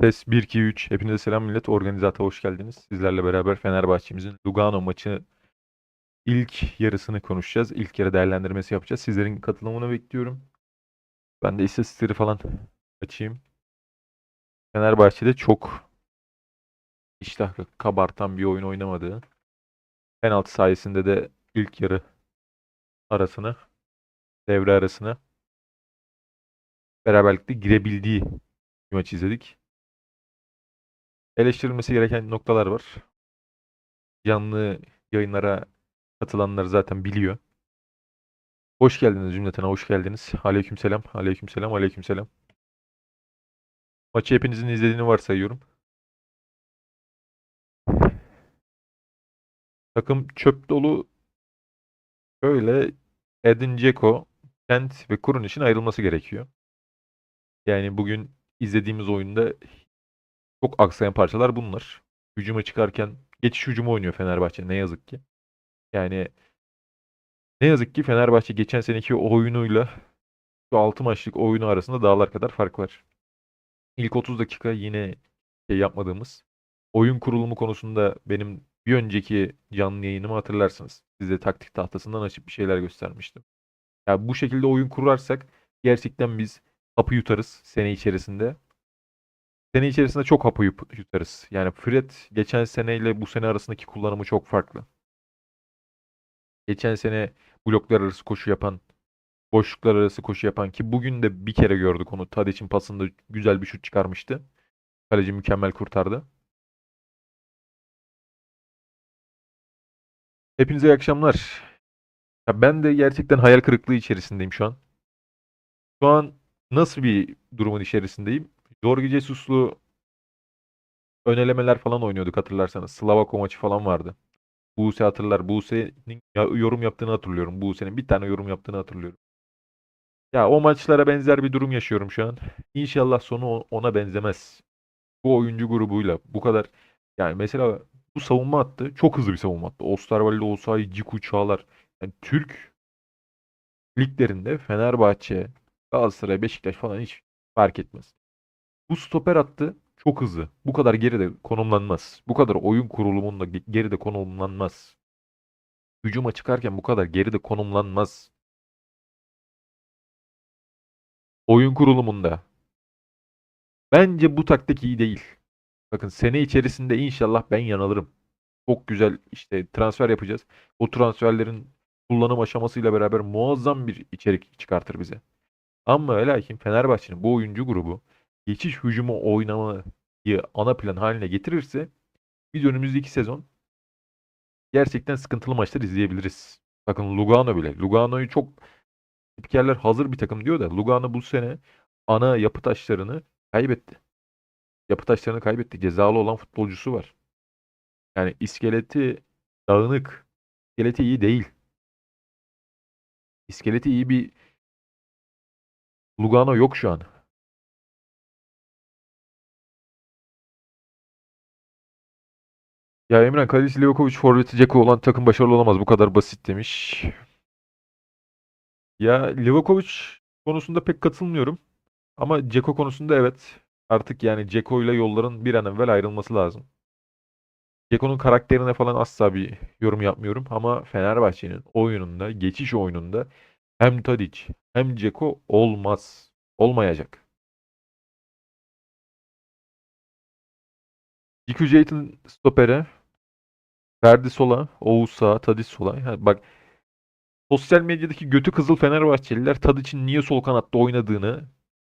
Ses 1 2 3. Hepinize selam millet. Organizata hoş geldiniz. Sizlerle beraber Fenerbahçe'mizin Lugano maçı ilk yarısını konuşacağız. İlk yarı değerlendirmesi yapacağız. Sizlerin katılımını bekliyorum. Ben de istatistikleri falan açayım. Fenerbahçe'de çok iştah kabartan bir oyun oynamadığı. Penaltı sayesinde de ilk yarı arasını, devre arasını beraberlikte girebildiği bir maç izledik. Eleştirilmesi gereken noktalar var. Canlı yayınlara katılanlar zaten biliyor. Hoş geldiniz cümleten hoş geldiniz. Aleykümselam, aleykümselam, aleykümselam. Maçı hepinizin izlediğini varsayıyorum. Takım çöp dolu. Şöyle Edin Dzeko, Kent ve Kurun için ayrılması gerekiyor. Yani bugün izlediğimiz oyunda çok aksayan parçalar bunlar. Hücuma çıkarken geçiş hücumu oynuyor Fenerbahçe ne yazık ki. Yani ne yazık ki Fenerbahçe geçen seneki oyunuyla şu 6 maçlık oyunu arasında dağlar kadar fark var. İlk 30 dakika yine şey yapmadığımız oyun kurulumu konusunda benim bir önceki canlı yayınımı hatırlarsınız. Size taktik tahtasından açıp bir şeyler göstermiştim. Ya bu şekilde oyun kurarsak gerçekten biz hapı yutarız sene içerisinde. Sene içerisinde çok hapı yutarız. Yani Fred geçen seneyle bu sene arasındaki kullanımı çok farklı. Geçen sene bloklar arası koşu yapan, boşluklar arası koşu yapan ki bugün de bir kere gördük onu. Tadic'in pasında güzel bir şut çıkarmıştı. Kaleci mükemmel kurtardı. Hepinize iyi akşamlar. Ya ben de gerçekten hayal kırıklığı içerisindeyim şu an. Şu an nasıl bir durumun içerisindeyim? Jorge Jesus'lu ön elemeler falan oynuyorduk hatırlarsanız. Slavako maçı falan vardı. Buse hatırlar. Buse'nin yorum yaptığını hatırlıyorum. Buse'nin bir tane yorum yaptığını hatırlıyorum. Ya o maçlara benzer bir durum yaşıyorum şu an. İnşallah sonu ona benzemez. Bu oyuncu grubuyla bu kadar yani mesela bu savunma hattı çok hızlı bir savunma hattı. Osterwalde, Osayi, Ciku, Çağlar. Yani Türk liglerinde Fenerbahçe, Galatasaray, Beşiktaş falan hiç fark etmez. Bu stoper hattı çok hızlı. Bu kadar geride konumlanmaz. Bu kadar oyun kurulumunda ge- geride konumlanmaz. Hücuma çıkarken bu kadar geride konumlanmaz. Oyun kurulumunda. Bence bu taktik iyi değil. Bakın sene içerisinde inşallah ben yanılırım. Çok güzel işte transfer yapacağız. O transferlerin kullanım aşamasıyla beraber muazzam bir içerik çıkartır bize. Ama ve lakin Fenerbahçe'nin bu oyuncu grubu geçiş hücumu oynamayı ana plan haline getirirse biz önümüzdeki sezon gerçekten sıkıntılı maçlar izleyebiliriz. Bakın Lugano bile. Lugano'yu çok spikerler hazır bir takım diyor da Lugano bu sene ana yapı taşlarını kaybetti. Yapı taşlarını kaybetti. Cezalı olan futbolcusu var. Yani iskeleti dağınık. İskeleti iyi değil. İskeleti iyi bir Lugano yok şu an. Ya Emre Kaleci Livakovic forveti Dzeko olan takım başarılı olamaz. Bu kadar basit demiş. Ya Livakovic konusunda pek katılmıyorum. Ama Dzeko konusunda evet. Artık yani Dzeko ile yolların bir an evvel ayrılması lazım. Dzeko'nun karakterine falan asla bir yorum yapmıyorum. Ama Fenerbahçe'nin oyununda, geçiş oyununda hem Tadic hem Dzeko olmaz. Olmayacak. Diku Jayton stopere, Ferdi sola, Oğuz sağa, Tadic sola. Ha, bak sosyal medyadaki götü kızıl Fenerbahçeliler Tadic'in niye sol kanatta oynadığını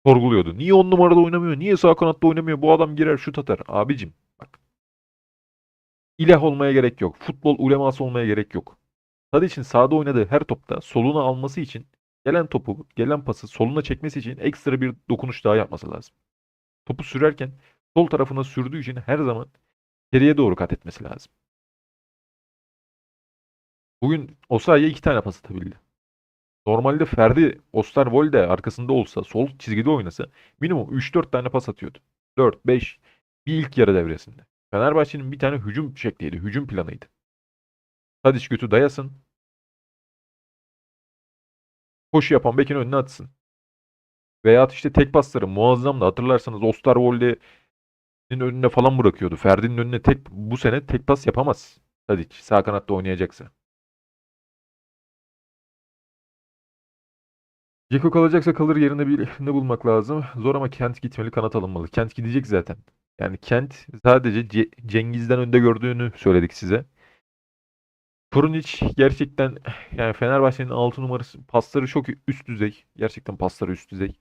sorguluyordu. Niye on numarada oynamıyor? Niye sağ kanatta oynamıyor? Bu adam girer şut atar. Abicim bak. İlah olmaya gerek yok. Futbol uleması olmaya gerek yok. Tadic'in sağda oynadığı her topta soluna alması için gelen topu, gelen pası soluna çekmesi için ekstra bir dokunuş daha yapması lazım. Topu sürerken sol tarafına sürdüğü için her zaman geriye doğru kat etmesi lazım. Bugün Osayi'ye iki tane pas atabildi. Normalde Ferdi Osterwolde arkasında olsa, sol çizgide oynasa minimum 3-4 tane pas atıyordu. 4-5 bir ilk yarı devresinde. Fenerbahçe'nin bir tane hücum şekliydi, hücum planıydı. Tadiç götü dayasın. Koşu yapan bekin önüne atsın. Veyahut işte tek pasları muazzamdı. Hatırlarsanız Osterwolde'nin önüne falan bırakıyordu. Ferdi'nin önüne tek bu sene tek pas yapamaz. Tadic sağ kanatta oynayacaksa. Ceko kalacaksa kalır yerine birini bulmak lazım. Zor ama Kent gitmeli kanat alınmalı. Kent gidecek zaten. Yani Kent sadece Ce- Cengiz'den önde gördüğünü söyledik size. Krunic gerçekten yani Fenerbahçe'nin 6 numarası pasları çok üst düzey. Gerçekten pasları üst düzey.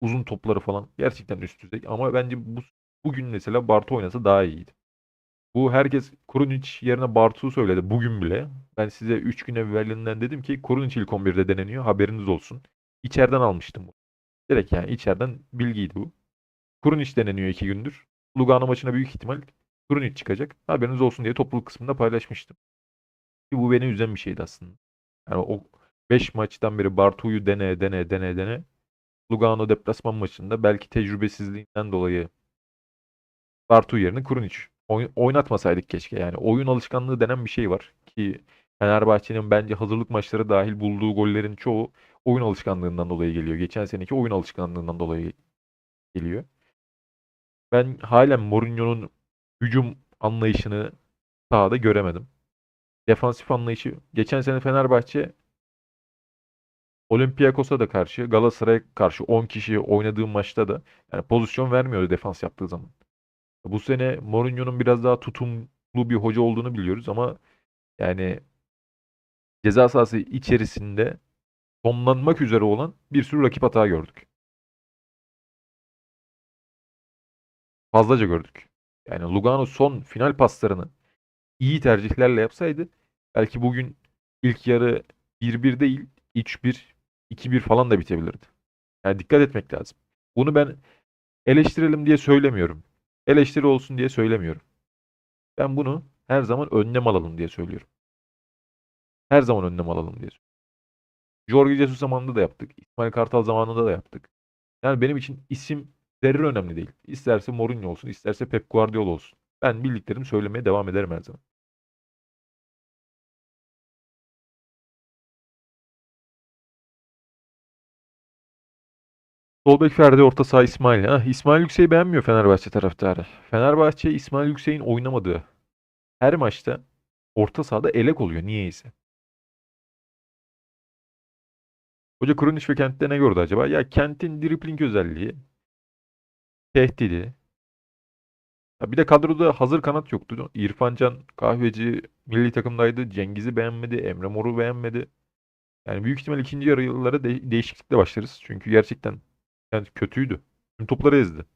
Uzun topları falan gerçekten üst düzey. Ama bence bu bugün mesela Bartu oynasa daha iyiydi. Bu herkes Krunic yerine Bartu'yu söyledi bugün bile. Ben size 3 gün evvelinden dedim ki Krunic ilk 11'de deneniyor haberiniz olsun. İçeriden almıştım. Direkt yani içeriden bilgiydi bu. Krunic deneniyor 2 gündür. Lugano maçına büyük ihtimal Krunic çıkacak. Haberiniz olsun diye topluluk kısmında paylaşmıştım. Ki bu beni üzen bir şeydi aslında. Yani o 5 maçtan beri Bartu'yu dene dene dene dene. Lugano deplasman maçında belki tecrübesizliğinden dolayı Bartu yerine Krunic oy- oynatmasaydık keşke. Yani oyun alışkanlığı denen bir şey var ki Fenerbahçe'nin bence hazırlık maçları dahil bulduğu gollerin çoğu oyun alışkanlığından dolayı geliyor. Geçen seneki oyun alışkanlığından dolayı geliyor. Ben halen Mourinho'nun hücum anlayışını sahada göremedim. Defansif anlayışı geçen sene Fenerbahçe Olympiakos'a da karşı, Galatasaray'a karşı 10 kişi oynadığı maçta da yani pozisyon vermiyordu defans yaptığı zaman. Bu sene Mourinho'nun biraz daha tutumlu bir hoca olduğunu biliyoruz ama yani ceza sahası içerisinde sonlanmak üzere olan bir sürü rakip hata gördük. Fazlaca gördük. Yani Lugano son final paslarını iyi tercihlerle yapsaydı belki bugün ilk yarı 1-1 değil 3-1, 2-1 falan da bitebilirdi. Yani dikkat etmek lazım. Bunu ben eleştirelim diye söylemiyorum. Eleştiri olsun diye söylemiyorum. Ben bunu her zaman önlem alalım diye söylüyorum. Her zaman önlem alalım diye söylüyorum. Jorge Jesus zamanında da yaptık. İsmail Kartal zamanında da yaptık. Yani benim için isim zerre önemli değil. İsterse Mourinho olsun, isterse Pep Guardiola olsun. Ben bildiklerimi söylemeye devam ederim her zaman. Sol Ferdi, orta saha İsmail. Ha, İsmail Yüksek'i beğenmiyor Fenerbahçe taraftarı. Fenerbahçe İsmail Yüksek'in oynamadığı her maçta orta sahada elek oluyor niyeyse. Hoca Krunic ve Kent'te ne gördü acaba? Ya Kent'in dribling özelliği, tehdidi. Ya bir de kadroda hazır kanat yoktu. İrfan Can Kahveci milli takımdaydı. Cengiz'i beğenmedi. Emre Mor'u beğenmedi. Yani büyük ihtimal ikinci yarı yıllara de- değişiklikle başlarız. Çünkü gerçekten yani kötüydü. Tüm topları ezdi.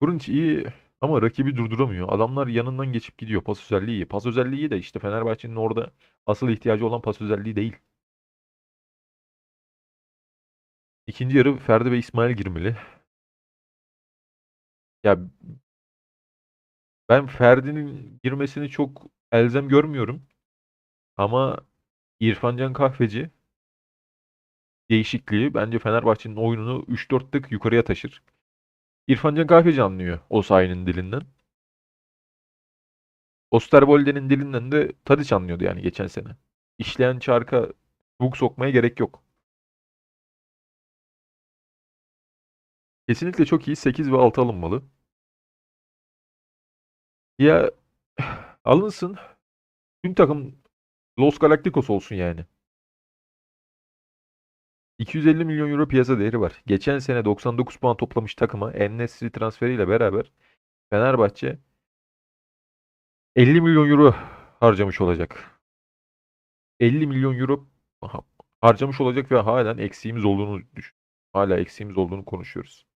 Krunic iyi ama rakibi durduramıyor. Adamlar yanından geçip gidiyor. Pas özelliği iyi. Pas özelliği iyi de işte Fenerbahçe'nin orada asıl ihtiyacı olan pas özelliği değil. İkinci yarı Ferdi ve İsmail girmeli. Ya ben Ferdi'nin girmesini çok elzem görmüyorum. Ama İrfan Can Kahveci değişikliği bence Fenerbahçe'nin oyununu 3-4 tık yukarıya taşır. İrfan Can Kahveci anlıyor o sahi'nin dilinden. Osterwolde'nin dilinden de Tadic anlıyordu yani geçen sene. İşleyen çarka bug sokmaya gerek yok. Kesinlikle çok iyi. 8 ve 6 alınmalı. Ya alınsın. Tüm takım Los Galacticos olsun yani. 250 milyon euro piyasa değeri var. Geçen sene 99 puan toplamış takıma En-Nesyri transferiyle beraber Fenerbahçe 50 milyon euro harcamış olacak. 50 milyon euro ha- harcamış olacak ve halen eksiğimiz olduğunu düşün. Hala eksiğimiz olduğunu konuşuyoruz.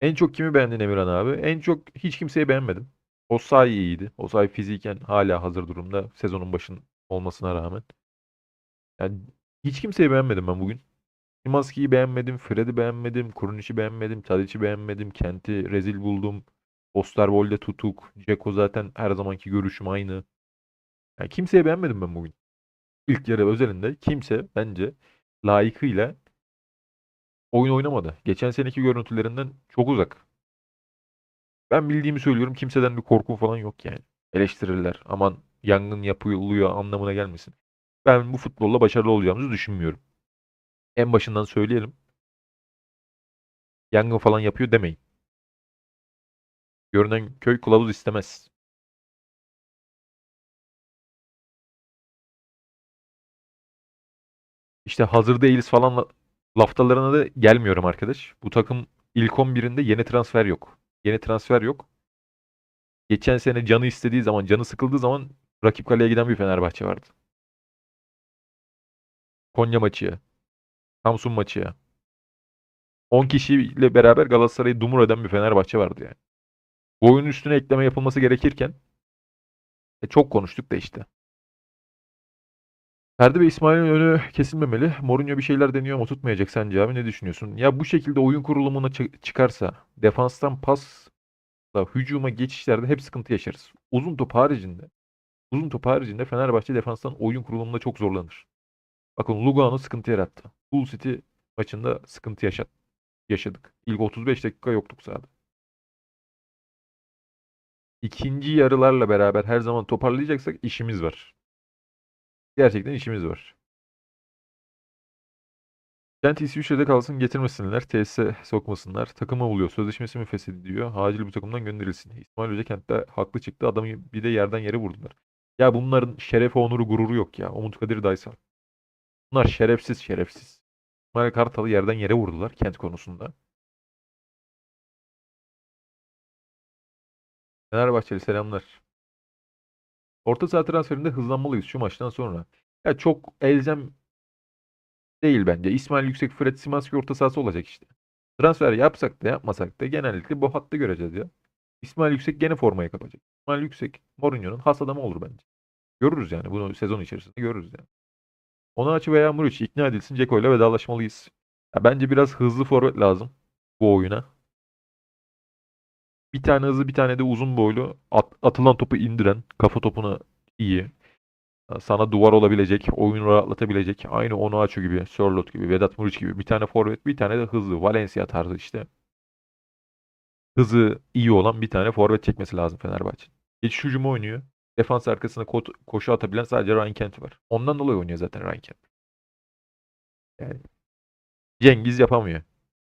En çok kimi beğendin Emirhan abi? En çok hiç kimseyi beğenmedim. Osayi iyiydi. Osayi fiziken hala hazır durumda. Sezonun başın olmasına rağmen. Yani hiç kimseyi beğenmedim ben bugün. Szymański'yi beğenmedim, Fred'i beğenmedim, Krunic'i beğenmedim, Tadic'i beğenmedim, Kent'i rezil buldum. Osterwolde tutuk. Dzeko zaten her zamanki görüşüm aynı. Yani kimseyi beğenmedim ben bugün. İlk yarı özelinde kimse bence layıkıyla oyun oynamadı. Geçen seneki görüntülerinden çok uzak. Ben bildiğimi söylüyorum. Kimseden bir korkum falan yok yani. eleştirirler. Aman yangın yapılıyor anlamına gelmesin. Ben bu futbolla başarılı olacağımızı düşünmüyorum. En başından söyleyelim. Yangın falan yapıyor demeyin. Görünen köy kılavuz istemez. İşte hazır değiliz falan la- laftalarına da gelmiyorum arkadaş. Bu takım ilk 11'inde yeni transfer yok. Yeni transfer yok. Geçen sene canı istediği zaman, canı sıkıldığı zaman rakip kaleye giden bir Fenerbahçe vardı. Konya maçı, Samsun maçı. 10 kişiyle beraber Galatasaray'ı dumur eden bir Fenerbahçe vardı yani. Bu oyunun üstüne ekleme yapılması gerekirken e, çok konuştuk da işte. Ferdi ve İsmail'in önü kesilmemeli. Mourinho bir şeyler deniyor ama tutmayacak sence abi ne düşünüyorsun? Ya bu şekilde oyun kurulumuna çı- çıkarsa defanstan pasla hücuma geçişlerde hep sıkıntı yaşarız. Uzun top haricinde uzun top haricinde Fenerbahçe defanstan oyun kurulumunda çok zorlanır. Bakın Lugano sıkıntı yarattı. Hull City maçında sıkıntı yaşat yaşadık. İlk 35 dakika yoktuk sahada. İkinci yarılarla beraber her zaman toparlayacaksak işimiz var. Gerçekten işimiz var. Kent İsviçre'de kalsın getirmesinler. Tesise sokmasınlar. Takıma buluyor. Sözleşmesi mi feshediliyor? Acil bu takımdan gönderilsin. İsmail Hoca kentte haklı çıktı. Adamı bir de yerden yere vurdular. Ya bunların şerefi, onuru, gururu yok ya. Umut Kadir Daysal. Bunlar şerefsiz şerefsiz. İsmail Kartal'ı yerden yere vurdular kent konusunda. Fenerbahçeli selamlar. Orta saha transferinde hızlanmalıyız şu maçtan sonra. Ya çok elzem değil bence. İsmail Yüksek, Fred Szymanski orta sahası olacak işte. Transfer yapsak da yapmasak da genellikle bu hattı göreceğiz ya. İsmail Yüksek gene formaya kapacak. İsmail Yüksek Mourinho'nun has adamı olur bence. Görürüz yani bunu sezon içerisinde görürüz yani. Onaçı veya Muriç ikna edilsin Ceko ile vedalaşmalıyız. Ya bence biraz hızlı forvet lazım bu oyuna. Bir tane hızlı bir tane de uzun boylu at- atılan topu indiren kafa topuna iyi. Sana duvar olabilecek, oyunu rahatlatabilecek. Aynı Onuachu gibi, Sörloth gibi, Vedat Muriç gibi bir tane forvet, bir tane de hızlı. Valencia tarzı işte. Hızı iyi olan bir tane forvet çekmesi lazım Fenerbahçe. Geçiş hücumu oynuyor. Defans arkasına ko- koşu atabilen sadece Ryan Kent var. Ondan dolayı oynuyor zaten Ryan Kent. Yani Cengiz yapamıyor.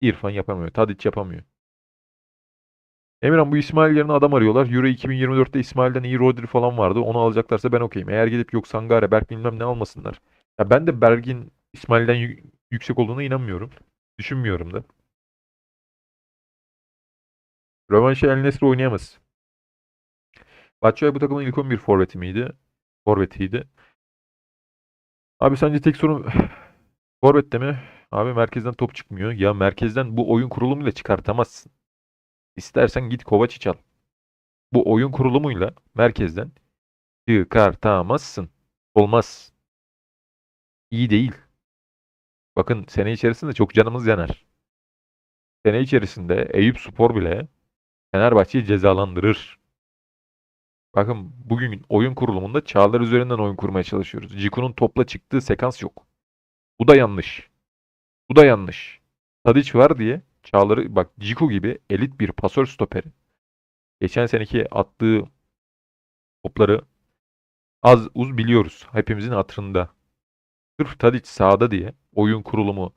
İrfan yapamıyor. Tadic yapamıyor. Emirhan bu İsmail yerine adam arıyorlar. Euro 2024'te İsmail'den iyi Rodri falan vardı. Onu alacaklarsa ben okeyim. Eğer gidip yok Sangare, Berk bilmem ne almasınlar. Ya ben de Berk'in İsmail'den yü- yüksek olduğuna inanmıyorum. Düşünmüyorum da. Rövanşı El Nesri oynayamaz. Batshuayi bu takımın ilk 11 forveti miydi? Forvetiydi. Abi sence tek sorun forvette mi? Abi merkezden top çıkmıyor. Ya merkezden bu oyun kurulumuyla çıkartamazsın. İstersen git Kovacic al. Bu oyun kurulumuyla merkezden çıkartamazsın. Olmaz. İyi değil. Bakın sene içerisinde çok canımız yanar. Sene içerisinde Eyüp Spor bile Fenerbahçe'yi cezalandırır. Bakın bugün oyun kurulumunda Çağlar üzerinden oyun kurmaya çalışıyoruz. Ciku'nun topla çıktığı sekans yok. Bu da yanlış. Bu da yanlış. Tadiç var diye Çağlar'ı bak Ciku gibi elit bir pasör stoperi. Geçen seneki attığı topları az uz biliyoruz. Hepimizin hatırında. Sırf Tadiç sağda diye oyun kurulumu,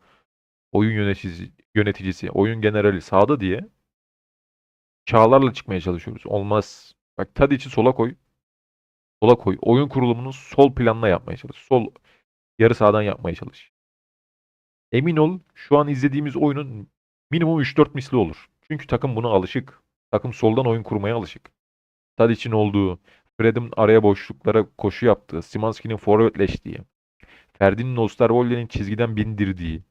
oyun yöneticisi, yöneticisi, oyun generali sağda diye Çağlar'la çıkmaya çalışıyoruz. Olmaz. Bak Tadiç'i sola koy. Sola koy. Oyun kurulumunu sol planla yapmaya çalış. Sol yarı sahadan yapmaya çalış. Emin ol şu an izlediğimiz oyunun minimum 3-4 misli olur. Çünkü takım buna alışık. Takım soldan oyun kurmaya alışık. Tadic'in olduğu, Fred'in araya boşluklara koşu yaptığı, Szymanski'nin forvetleştiği, Ferdi'nin Osterwolde'nin çizgiden bindirdiği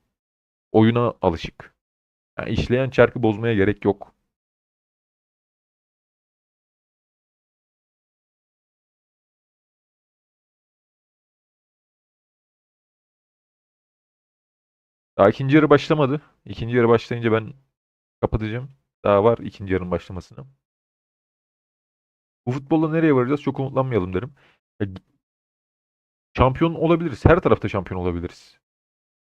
oyuna alışık. Yani işleyen çarkı bozmaya gerek yok. Daha ikinci yarı başlamadı. İkinci yarı başlayınca ben kapatacağım. Daha var ikinci yarının başlamasına. Bu futbolla nereye varacağız çok umutlanmayalım derim. Ya, Şampiyon olabiliriz. Her tarafta şampiyon olabiliriz.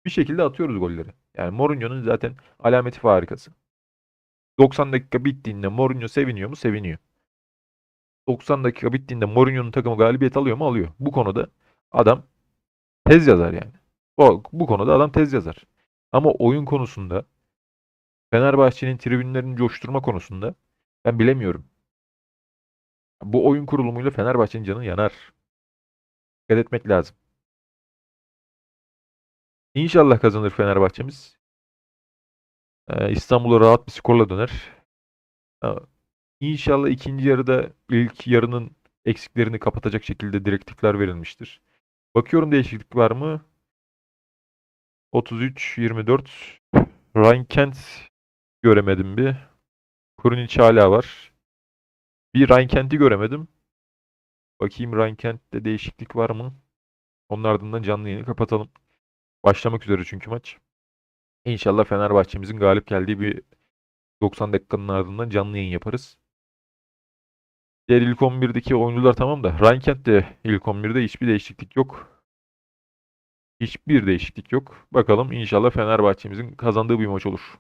Bir şekilde atıyoruz golleri. Yani Mourinho'nun zaten alameti farikası. 90 dakika bittiğinde Mourinho seviniyor mu? Seviniyor. 90 dakika bittiğinde Mourinho'nun takımı galibiyet alıyor mu? Alıyor. Bu konuda adam tez yazar yani. O, bu konuda adam tez yazar. Ama oyun konusunda Fenerbahçe'nin tribünlerini coşturma konusunda ben bilemiyorum. Bu oyun kurulumuyla Fenerbahçe'nin canı yanar. Dikkat etmek lazım. İnşallah kazanır Fenerbahçe'miz. Ee, İstanbul'a rahat bir skorla döner. Ee, İnşallah ikinci yarıda ilk yarının eksiklerini kapatacak şekilde direktifler verilmiştir. Bakıyorum değişiklik var mı? 33-24 Ryan Kent göremedim bir. Kurunic hala var. Bir Ryan Kent'i göremedim. Bakayım Ryan Kent'te değişiklik var mı? Onun ardından canlı yayını kapatalım. Başlamak üzere çünkü maç. İnşallah Fenerbahçe'mizin galip geldiği bir 90 dakikanın ardından canlı yayın yaparız. Diğer ilk 11'deki oyuncular tamam da Ryan Kent de ilk 11'de hiçbir değişiklik yok. Hiçbir değişiklik yok. Bakalım inşallah Fenerbahçe'mizin kazandığı bir maç olur.